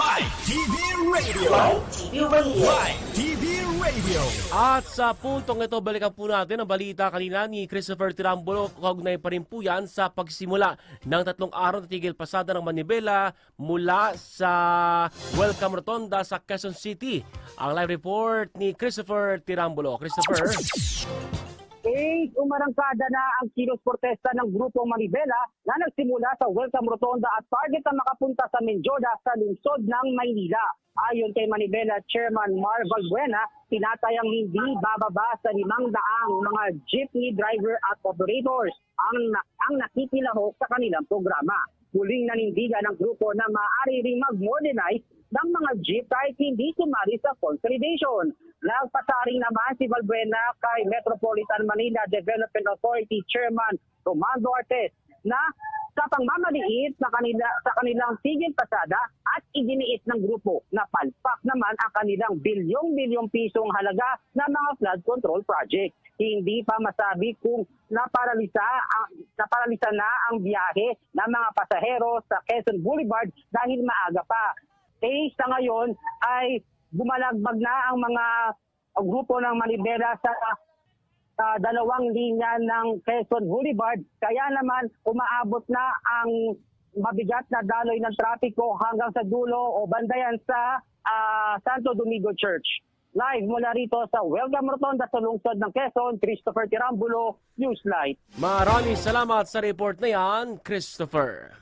Live TV Radio. Live TV Radio. Live TV Radio. At sa puntong ito, balikan po natin ang balita kanina ni Christopher Tirambolo. Kaugnay pa rin po yan sa pagsimula ng tatlong araw na tigil pasada ng Manibela mula sa Welcome Rotonda sa Quezon City. Ang live report ni Christopher Tirambolo. Christopher? Eh, umarangkada na ang kilos protesta ng grupong Manibela na nagsimula sa Welcome Rotonda at target na makapunta sa Menjoda sa lungsod ng Maynila. Ayon kay Manibela Chairman Mar Valbuena, tinatayang hindi bababa sa limang daang mga jeepney driver at operators ang, ang nakikilahok sa kanilang programa. Muling nanindigan ng grupo na maaari ring mag-modernize ng mga jeep kahit hindi sumali sa consolidation. Nagpasaring naman si Valbuena kay Metropolitan Manila Development Authority Chairman Romando Artes na sa pangmamaliit na kanila, sa kanilang tigil pasada at iginiit ng grupo na palpak naman ang kanilang bilyong-bilyong pisong halaga ng mga flood control project. Hindi pa masabi kung naparalisa, ang, naparalisa na ang biyahe ng mga pasahero sa Quezon Boulevard dahil maaga pa. Eh, sa ngayon ay bumalagbag na ang mga grupo ng Manibela sa sa dalawang linya ng Quezon Boulevard. Kaya naman umaabot na ang mabigat na daloy ng trapiko hanggang sa dulo o bandayan sa ah, Santo Domingo Church. Live mula rito sa Welcome Rotonda sa lungsod ng Quezon, Christopher Tirambulo, Newslight. Maraming salamat sa report na yan, Christopher.